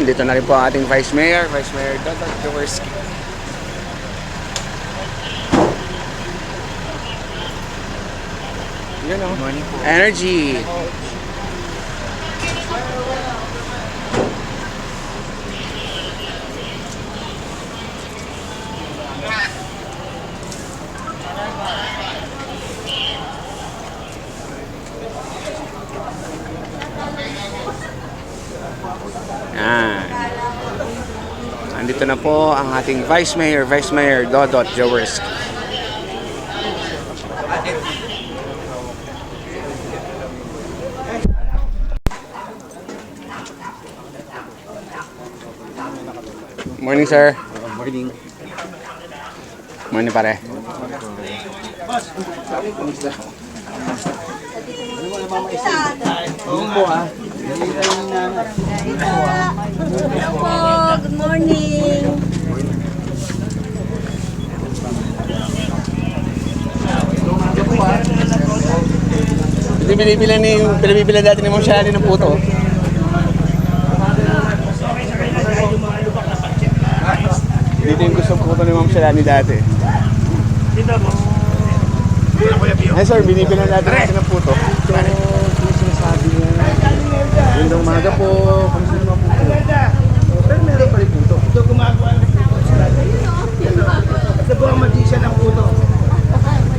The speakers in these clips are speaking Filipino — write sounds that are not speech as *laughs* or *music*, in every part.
Dito na rin po ang ating Vice Mayor, Vice Mayor Dodot Jaworski. Yan o. Energy. Yan. Andito na po ang ating Vice Mayor, Vice Mayor Dodot Jaworski. Morning, sir. Morning. Morning, pare. Bumbo ah. Hello po, good morning. Hindi binibilan ni, pinabibilan dati ni Shani ng puto. Dito yung gusto puto ni Shani dati. Dito mo. Eh sir, binibilan natin natin ng puto. Ito, kung sinasabi niya. Yun daw umaga po. Sino naman po po. Pero meron pa rin po ito. Ito gumagawa ng puto sila. Ito po ang magician ng puto.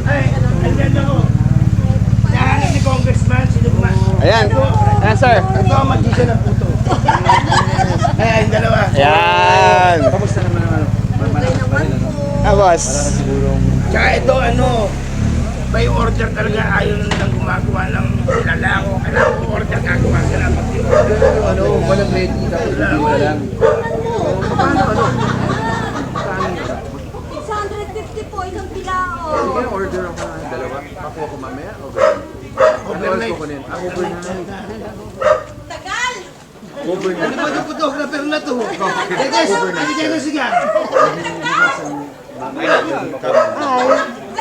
Ay, andyan ako. Nahanap ni Congressman, sino ba? Ayan. Ayan sir. Ito ang magician ng puto. Ay, ay, dalawa. Ayan. Kamusta naman ang ano? Okay naman po. Ah, boss. Tsaka ito, ano, may order talaga ayaw na nilang gumagawa ng lalako. Kailangan ko order sila. Pero ano, walang ready. Tapos wala lang. Paano ano? Paano ito? 650 po isang pilao. Sige, order ako ng dalawa. Pakuha ko mamaya o gano'n? Ano oras ko kunin? Ah, overnight. Tagal! Overnight. Ano ba yung photographer na to? Guys, hindi kayo sigar. Ay,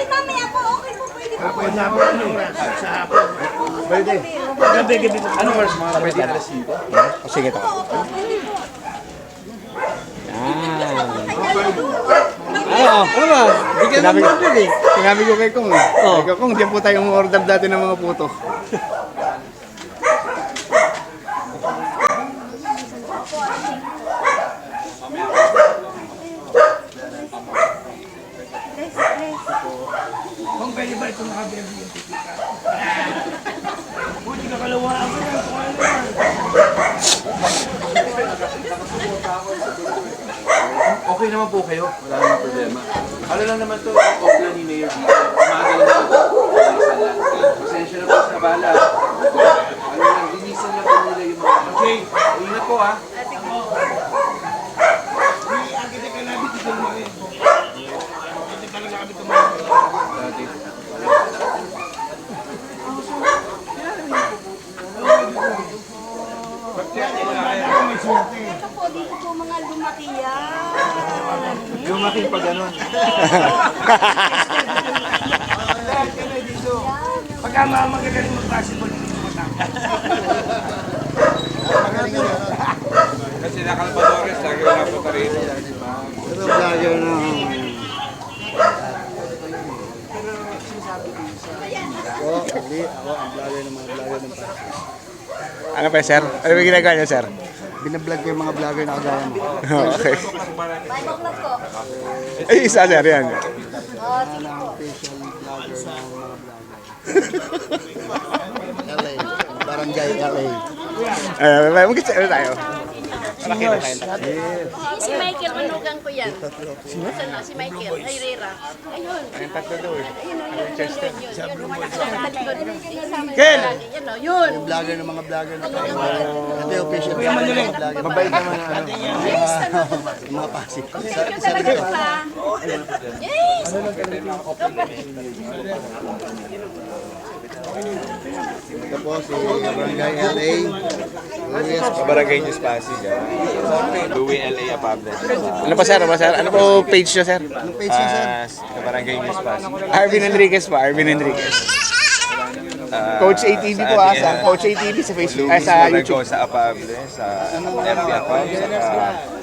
mamaya po, okay po, pwede po. Ako na po, ano, sa hapon. Pwede. Gabi, gabi. Ano oras mga pwede alas 5? O, sige to. Pwede. Ay, Ano? Ba? Bigyan ng ko, order eh. sinabi ko kay Kong eh. Oh. Kay Kong, diyan po tayong order dati ng mga puto. Yes, yes. Kung ito nakabebe yung titika? Buti ka kalawa ako ano yan. Okay naman po kayo. Wala namang problema. Ano lang naman to, off lang ni Mayor dito. Umaga lang lang. Pasensya na po sa bala. Ano lang, linisan lang po nila yung mga... Okay. Ingat po ah. May architect ka namin dito lumaki. Hindi talaga kami tumawag. Dati. Ito po, dito po mga lumaki yan. Lumaki pa ganun. *laughs* Pagka mga magagaling mag-basketball, hindi mo matapos. Kasi nakalpadores, lagi wala po tayo Pero vlogger na. Ako, Ali, ako ang vlogger ng mga vlogger ng. Ano pa sir? Ano ba ginagawa niya sir? Binablog ko yung mga vlogger na kagaya mo. *laughs* okay. Five o'clock po. Ay, isa sir, yan. Oh, sige Ang po. official vlogger ng mga vlogger. LA, Barangay LA. Ay, mag-isa ano tayo? Si Michael, manugang ko yan. Sino? Si Michael, ay Rera. Ayun. Ayun, tatlo daw eh. Ayun, yun, yun, yun, yun, yun. Lumalaki sa talikod. Ken! Yan o, yun. Yung vlogger ng mga vlogger na. Ito yung official vlogger ng mga vlogger. Mabait naman ang ano. Yung mga Pasig. Yung talaga pa. Yes! Ito po si Barangay LA. Luis Barangay News Pasig ah. Louis L.A. Apable. Ano pa sir? Ano pa sir? Ano po page niyo sir? Anong page niya, sir? Ah, Barangay News Pasig. Arvin Enriquez pa, Arvin Enriquez. Coach ATV po ah, sa Coach ATV sa Facebook, ah, sa YouTube. sa Apable, sa FB ako, sa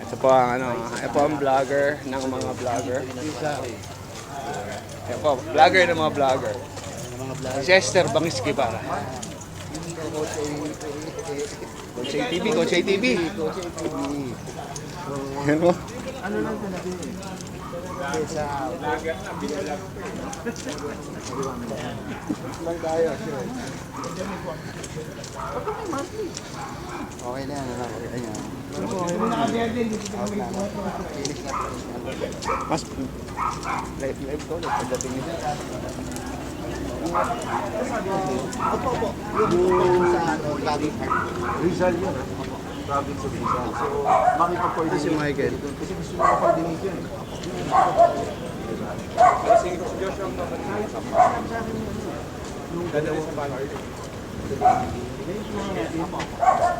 Ito po ang ano, ito po ang vlogger ng mga vlogger. Ito po, vlogger ng mga vlogger. Chester Bangiski para. Coach ATV, Coach ATV. Yan mo. Okay na yan, ano, okay na yan. Mas live live ko, live pagdating nito. Yung sa ano, lobby. Rizal yun, ha? Province of Rizal. So, makipag-coordinate. Si Michael. Kasi gusto mo coordinate yun.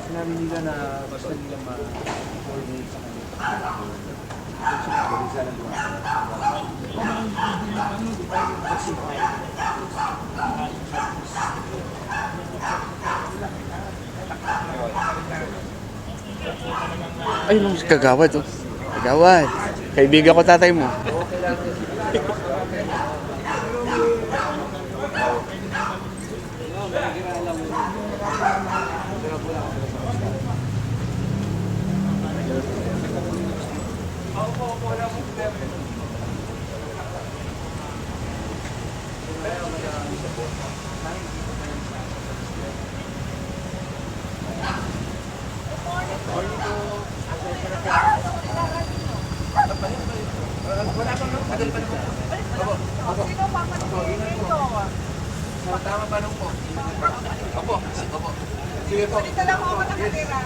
Sinabi nila na basta nila ma-coordinate sa kanila. Ay, si Kagawad oh. Kagawad. Kaibigan ko tatay mo. Dito lang ako nakatira.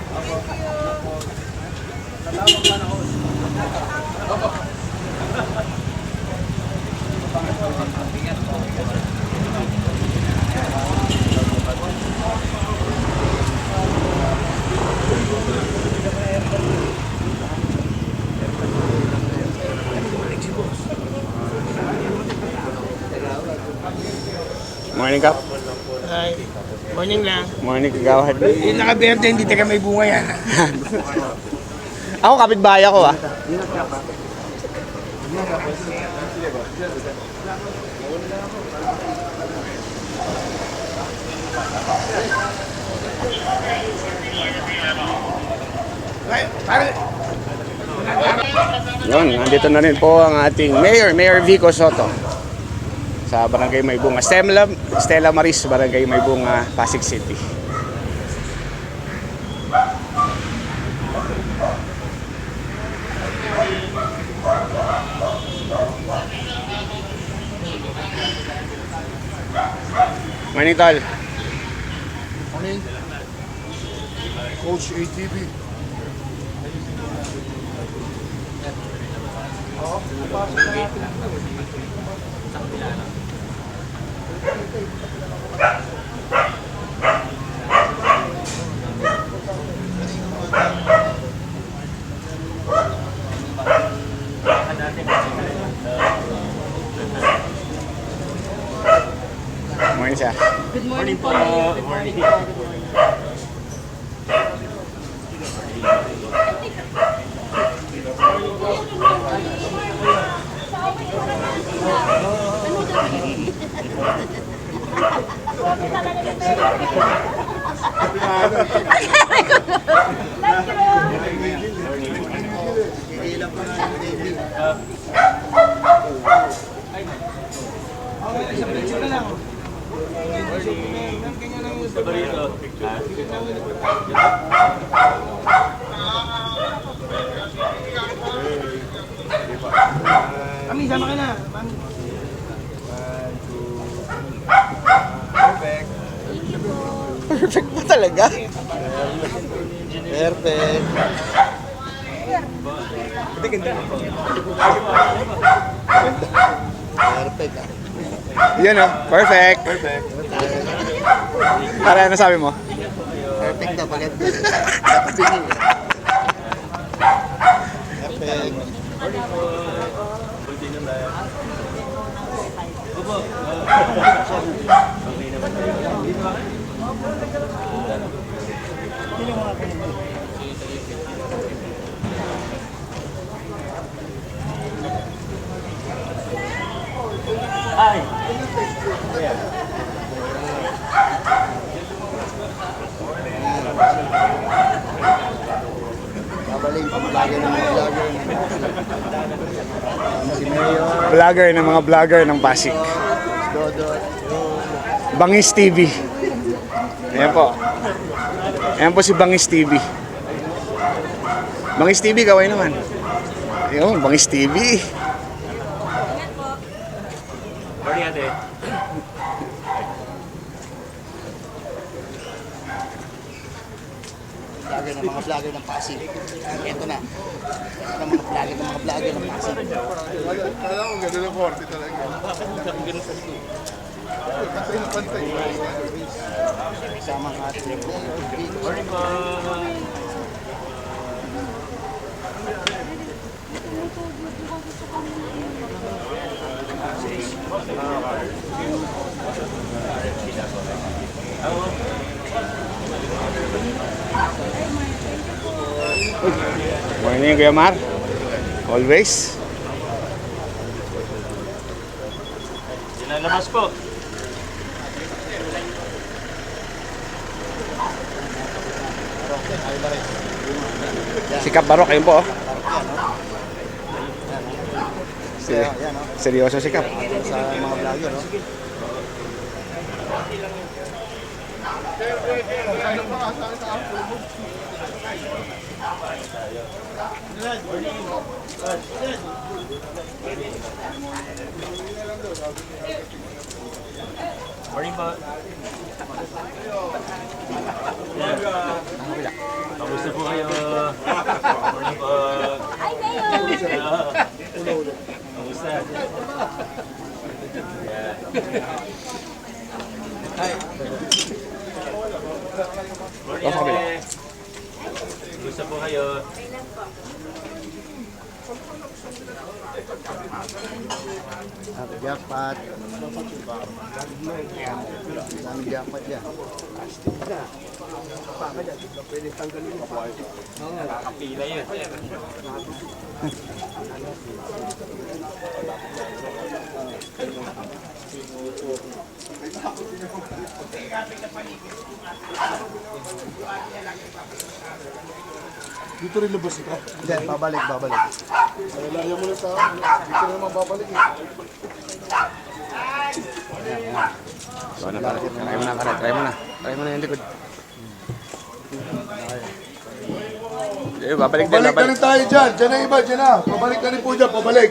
Thank you. Morning, Kap. Ay, morning lang. Morning, Kagawad. Yung nakaberte, hindi taga may bunga yan. Ako, kapitbahay ako ah. Ay, parang, Yun, nandito na rin po ang ating Mayor, Mayor Vico Soto. Sa Barangay Maybunga. Stella, Stella Maris, Barangay Maybunga, Pasig City. Morning, ATV. Kami, sama ka na. Mami. Perfect. Talaga? Perfect. Perfect ah. Yan oh, perfect. Perfect. Para ano sabi mo? Perfect na pagkat. Perfect. Babalik pa vlogger ng mga vlogger. Si Mayor, Vlogger ng mga vlogger ng Pasig. Bangis TV. Ayan po. Ayan po si Bangis TV. Bangis TV, kaway naman. Ayun, Bangis TV. Vlogger ng mga vlogger ng Pasig. Ito na. Ito na mga vlogger ng mga vlogger ng Pasig. Kala ko gano'n ang forte talaga. Kasama ang ating Mayor. Morning, Kuya Mar. Always. Lalabas po. Si Kap Barok, ayun po. oh. Si, Yan o. seryoso si Kap. Sa mga vlogger o. Morning po. Kamusta po kayo? Morning po. Ay, Mayor! Kamusta? Morning, sa kabila. ate. Kamusta po kayo? At jackpot. Daming jackpot dyan. Nakakapila yun. Dito rin labas ito. Hindi, babalik, babalik. Ayaw mo na sa akin. Dito naman babalik eh. So, ano, pare? Try mo na. Try mo na. Try mo na yung likod. Eh, babalik din, Pabalik na babalik. rin tayo dyan. Dyan na iba, dyan na. Pabalik na rin po dyan, pabalik.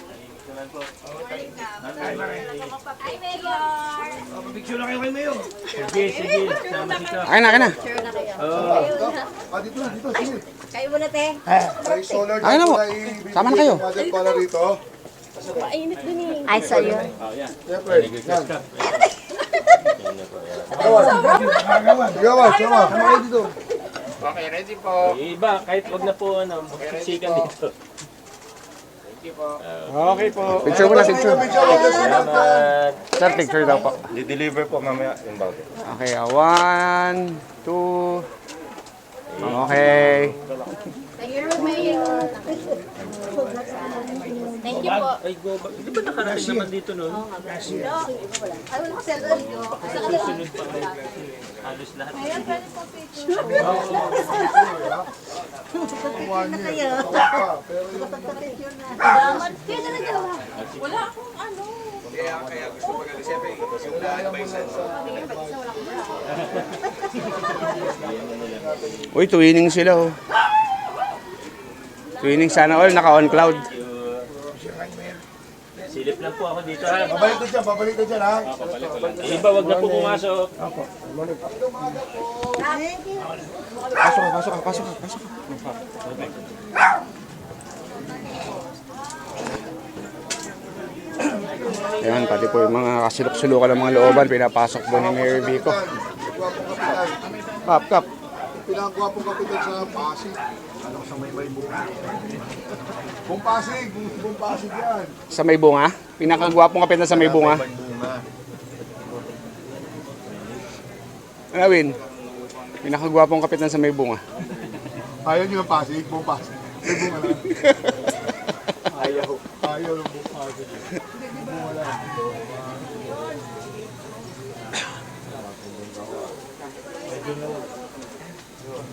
Picture na kayo kay Mayo. Sige, sige. Sama Kap. Akin na, akin na. Na. Ah, dito na, dito. Sige. Kayo muna, te. May solar Akin na po. Sama na kayo. para rito. Mainit din eh. Ay, sa'yo. Siyempre, yan. Gawan. Gawan, sama. Sama kayo dito. Okay, ready po. Iba, kahit wag na po, ano, sikan dito. Okay po. Picture mo na, picture. Salamat. Sir, picture daw po. Di-deliver po mamaya inbound. Okay, ah, one, two. Okay. Thank you, Mayor. Thank you po. Ay, go back. Di ba nakarating naman dito noon? Ay, wala ko cellphone ko. Sa kanila. Sunod pa rin. Halos lahat. Ayan, pwede po picture. Picture na kayo. Picture na. Kaya na lang dalawa. Wala akong ano. Kaya, kaya gusto ko kasi siyempre, yung lahat ba isa? Uy, twinning sila oh. Twinning sana all, naka-on cloud. Silip lang po ako dito. ha? Babalik ka dyan, babalik ka dyan ha. Yung iba, wag na po pumasok. Thank you. Pasok ka, pasok ka, pasok ka, pasok ka. Ayan, pati po yung mga kasulok-sulukan ng mga looban, pinapasok po ni Mayor Vico. Kap, kap. Pinakagwapong kapitan sa Pasig. Ano sa may may bunga? Kung Pasig, kung Pasig yan. Sa may bunga? Pinakagwapong kapitan sa may bunga. Ano, Win? Pinakagwapong kapitan sa may bunga. Ayaw nyo ng Pasig, buong Pasig. May bunga lang. *laughs* Ayaw. Ayaw ng Pasig. Bunga lang.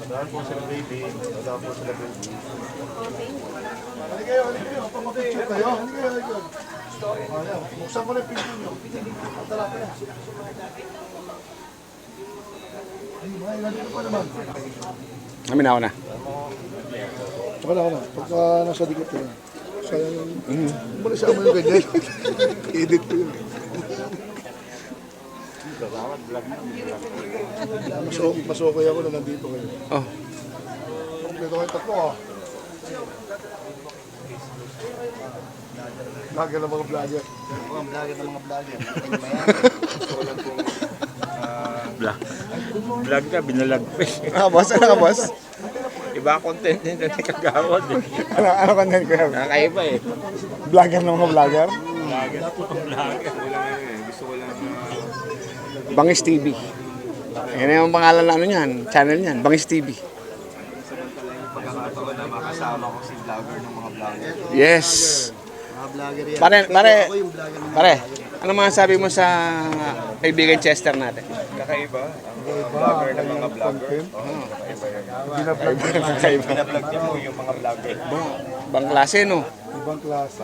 Madaan po sila baby. Madaan po sila baby. Halika kayo, halika kayo. Pamapicture kayo. Halika kayo, halika kayo. Buksan ko na yung pinto nyo. Tala pa yan. Ay, may nandito pa naman. Amin ako na. Na ako na. Pagka nasa dikit ko yan. Sayang yung... Mm. Muna siya mo yung ganyan. Edit ko yun. Mas, mas okay ako na nandito kayo. Oh. Kompleto kayo tatlo ah. Vlogger ng mga vlogger. Mga vlogger ng mga vlogger. Vlog. Vlog ka, binalag pa eh. Ah, boss? Ano ka, boss? Iba content din na kagawad eh. Ano, ano content ko yan? Nakakaiba eh. Vlogger ng mga vlogger? Bangis TV. Yan yung pangalan na ano niyan, channel niyan, Bangis TV. Pagkakataon na makasama ko si vlogger ng mga vlogger. Yes. Mga vlogger yan. Pare, pare, vlogger pare, ano masasabi mo sa kaibigan Chester natin? Kakaiba. Ang vlogger ng mga vlogger. Binablog ko na. Binablog niya po yung mga vlogger. Bang klase, no? Ibang klase.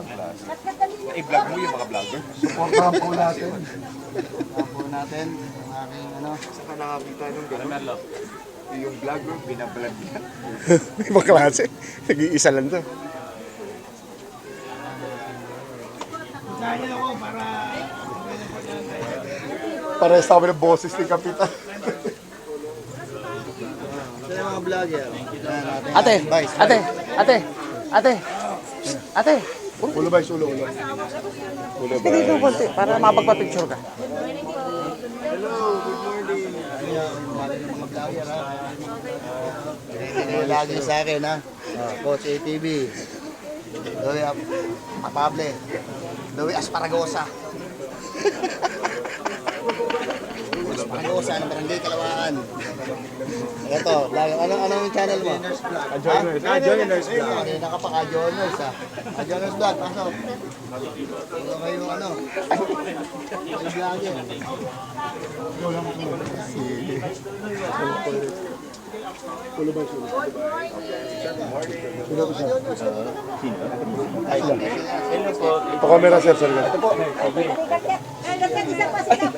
I-vlog mo yung mga vlogger. Supportahan po natin. Supportahan po natin ang aking ano. Saka nakakita nung gano'n. Yung vlogger, binablog niya. *laughs* Ibang klase. Nag-iisa lang to. Kaya ako para Parehas kami ng boses ni Kapitan. Yung mga vlogger. Ate, advice. ate, ate, ate, ate. Ulo ba? Ulo, ulo. Sige dito konti para mapagpa-picture ka. Hello, good morning. Ano yung lagi sa akin ha. Ah, Coach ATV. Louie Ap- Apable. Louie Asparagosa. *laughs* Asparagosa ng Barangay Kalawaan. Ito, vlogger. Ano, ano yung channel mo? Joiners. Ah, Joiners Vlog. Okay, nakapaka-Joiners ha. Ah, Joiners Vlog, pasok. Ano kayo ano? Yung vlogger. Ulo ba? Ulo. Ulo ba siya? Hello po. Ito camera sir, sir. Ito po. Ay, dapat isa pa sila.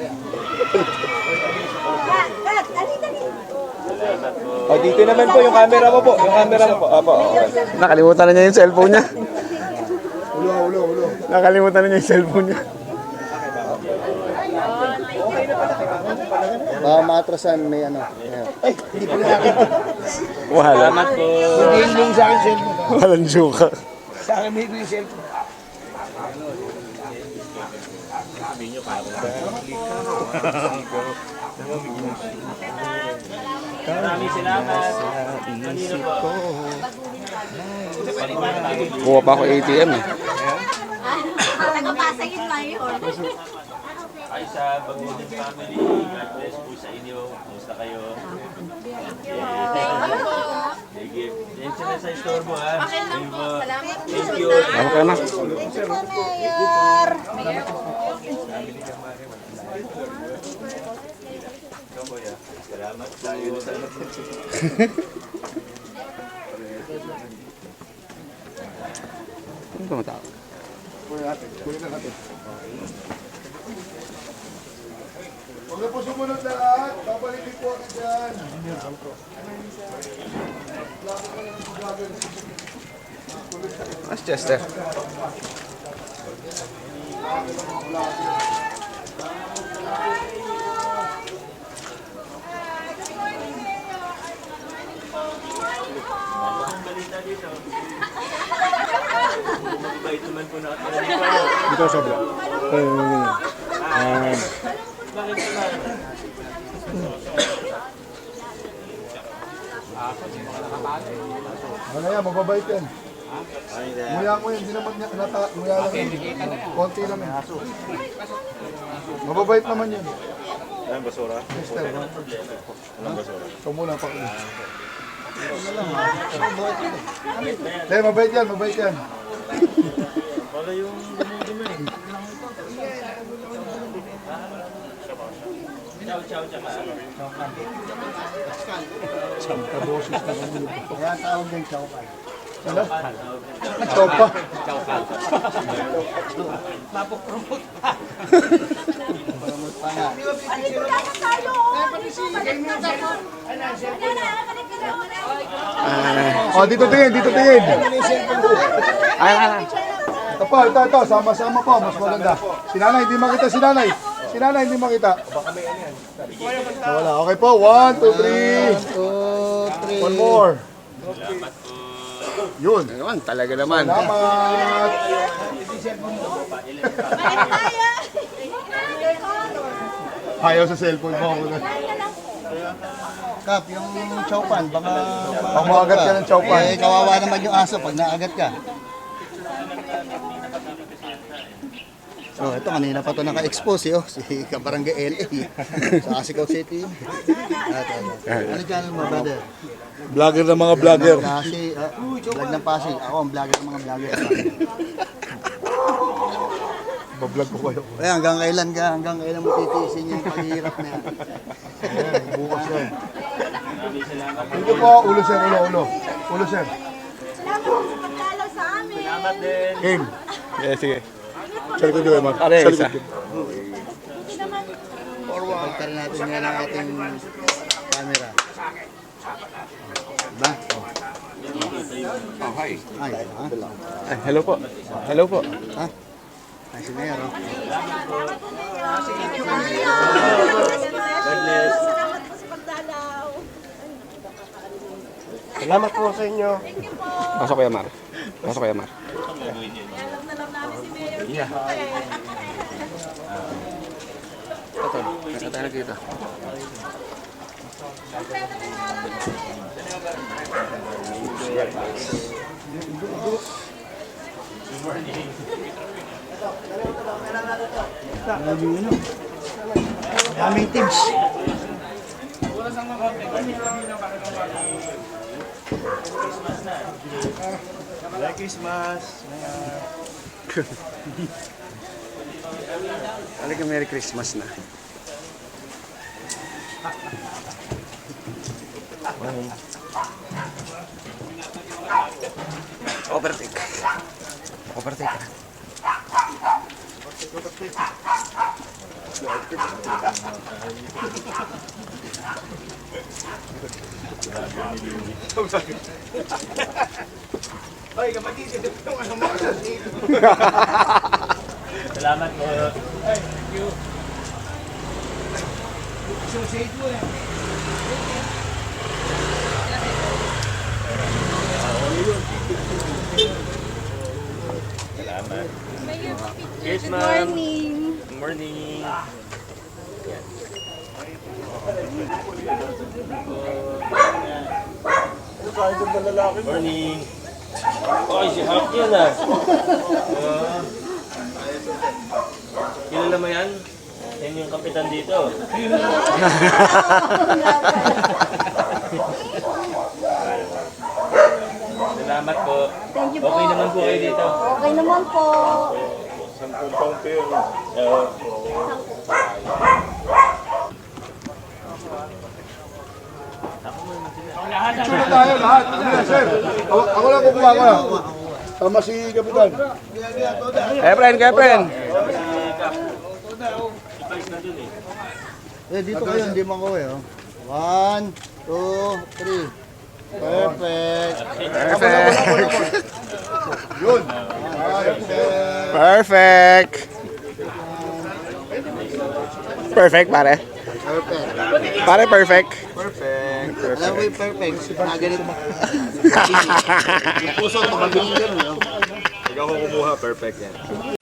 Oh, dito naman po yung camera mo po. Yung camera mo po. Apo, okay. Nakalimutan na niya yung cellphone niya. Ulo, ulo, ulo. Nakalimutan na niya yung cellphone niya. Baka maatrasan may ano. Ay, hindi pa nakakita. Wala. Salamat po. hindi yung sa akin cellphone. Walang joke. Sa akin may yung cellphone. Maraming salamat. Kanino po? Kuha pa ako ATM eh. Tagapasag yun lang yun. Ay sa Bagunin family. God bless po sa inyo. Kumusta kayo? Thank you po. Sige. Yan sila sa store mo ha. Okay lang po. Salamat po. Thank you. Tama ka na. Thank you po, Mayor. Salamat po. Ano ba matao? Huwag na po sumunod lahat. Babalikin po agad yan. Mas Chester. Ang balita dito. Mabait naman po nakatira dito. Sobra. Bakit naman? Ano yan, mababait yan. Nguya mo yan, hindi naman niya, nata, nguya lang yan. Konti lang yan. Mababait naman yan. Ayan, basura. Mister, Walang basura. ikaw muna pa. Hindi, mabait yan, mabait yan. Wala yung dumi-dumi. Chow chow tsaka ano. Kaya tawag din chowpan. Chopa. Oh, dito tingin, dito tingin. Ay, ay, ay. Ito po, ito, ito, sama-sama po, mas maganda. Si nanay, hindi makita si nanay. Si nanay, hindi makita. Wala, okay po, one, two, three. Two, three. One more. Yun. Ano naman, talaga naman. Salamat. Ayaw sa cellphone mo ako na. Kap, yung chowpan, baka... Baka maagat ka ng chowpan. Eh, kawawa naman yung aso pag naagat ka. So, ito kanina pa to naka-expose eh, oh, si Kabarangay LA sa Asicaw City. At, ano, ano channel mo, brother? Vlogger ng mga vlogger. Kasi, uh, vlog ng Pasig. Ako ang vlogger ng mga vlogger. Bablog ko kayo. Eh, hanggang kailan ka, hanggang kailan mo titiisin yung paghihirap na yan. Ayan, bukas yan. Ito po, ulo sir, ulo, ulo. Ulo sir. Salamat po sa pagdalaw sa amin. Salamat din. King. Yeah, sige. Sa likod nyo, Emma. Are, Sa isa. likod. Pagkarin natin yan ang ating camera. Oh, hi. Ay, ha? Ay, hello po. Hello po. Ha? Ay, si Mayor, oh. Salamat po sa pagdalaw. Salamat po sa inyo. Pasok kaya, Mar. Pasok kaya, Mar. Alam na lang namin si Mayor. Ito, ito tayo nakita. Aming tips. Merry Christmas. Talaga Merry Christmas na. Overtake. Overtake. Ay, kapatid, ito yung ano mo. Salamat po. Salamat. Yes, Good ma'am. morning. Good morning. Morning. Oy, si Hawk yun ah. Ah. kilala mo yan? Yan yung kapitan dito. *laughs* Salamat po. Thank you po. Okay naman po kayo dito. Okay naman po. Picture na tayo lahat. Ano yan, sir? Ako, ako lang kukuha ko lang. Tama si Kapitan. Efren, Efren. Eh, dito kayo, hindi mo ako eh. oh. One, two, three. Perfect. Perfect. Yun. Perfect. Perfect. Perfect, pare. Pare, perfect. Perfect. Alam mo yung perfect. Ah, ganito. Yung *laughs* puso, tumagin ganun. oh. Ikaw ko kumuha, perfect yan.